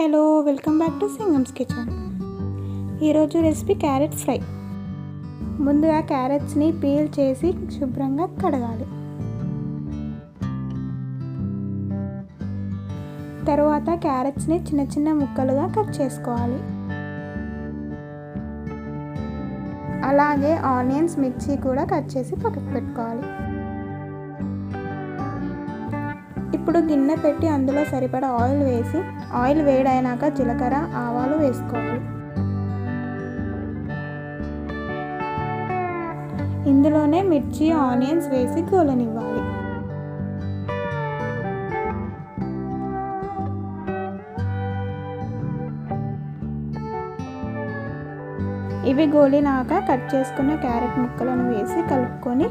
Hello welcome back to Singam's kitchen. ఈరోజు recipe carrot fry. ముందుగా క్యారెట్స్ని పీల్ చేసి శుభ్రంగా కడగాలి. తర్వాత క్యారెట్స్ని చిన్న చిన్న ముక్కలుగా కట్ చేసుకోవాలి. అలాగే ఆనియన్స్ మిర్చి కూడా కట్ చేసి పక్కకు పెట్టుకోవాలి. ఇప్పుడు గిన్నె పెట్టి అందులో సరిపడా ఆయిల్ వేసి ఆయిల్ వేడైనాక జీలకర్ర ఆవాలు వేసుకోవాలి. ఇందులోనే మిర్చి ఆనియన్స్ వేసి గోలనివ్వాలి. ఇవి గోలినాక కట్ చేసుకున్న క్యారెట్ ముక్కలను వేసి కలుపుకొని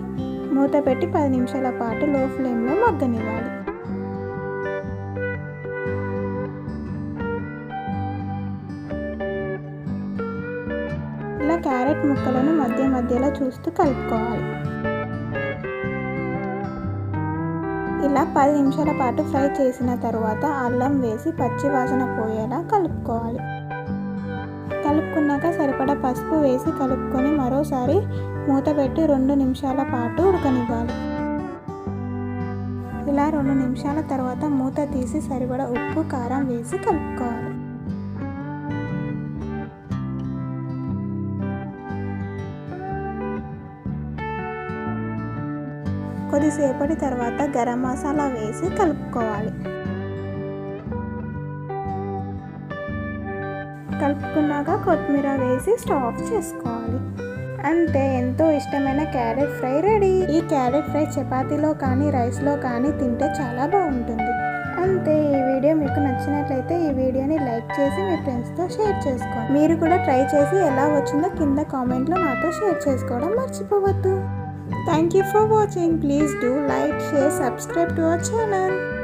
మూత పెట్టి పది నిమిషాల పాటు లో ఫ్లేమ్లో మగ్గనివ్వాలి. ఇలా క్యారెట్ ముక్కలను మధ్య మధ్యలో చూస్తూ కలుపుకోవాలి. ఇలా పది నిమిషాల పాటు ఫ్రై చేసిన తర్వాత అల్లం వేసి పచ్చి వాసన పోయేలా కలుపుకోవాలి. కలుపుకున్నాక సరిపడా పసుపు వేసి కలుపుకొని మరోసారి మూత పెట్టి రెండు నిమిషాల పాటు ఉడకనివ్వాలి. ఇలా రెండు నిమిషాల తర్వాత మూత తీసి సరిపడా ఉప్పు కారం వేసి కలుపుకోవాలి. కొద్దిసేపటి తర్వాత గరం మసాలా వేసి కలుపుకోవాలి. కలుపుకున్నాక కొత్తిమీర వేసి స్టవ్ ఆఫ్ చేసుకోవాలి. అంతే ఎంతో ఇష్టమైన క్యారెట్ ఫ్రై రెడీ. ఈ క్యారెట్ ఫ్రై చపాతీలో కానీ రైస్లో కానీ తింటే చాలా బాగుంటుంది. అంతే ఈ వీడియో మీకు నచ్చినట్లయితే ఈ వీడియోని లైక్ చేసి మీ ఫ్రెండ్స్తో షేర్ చేసుకోండి. మీరు కూడా ట్రై చేసి ఎలా వచ్చిందో కింద కామెంట్లో నాతో షేర్ చేసుకోవడం మర్చిపోవద్దు. Thank you for watching. Please do like, share, subscribe to our channel.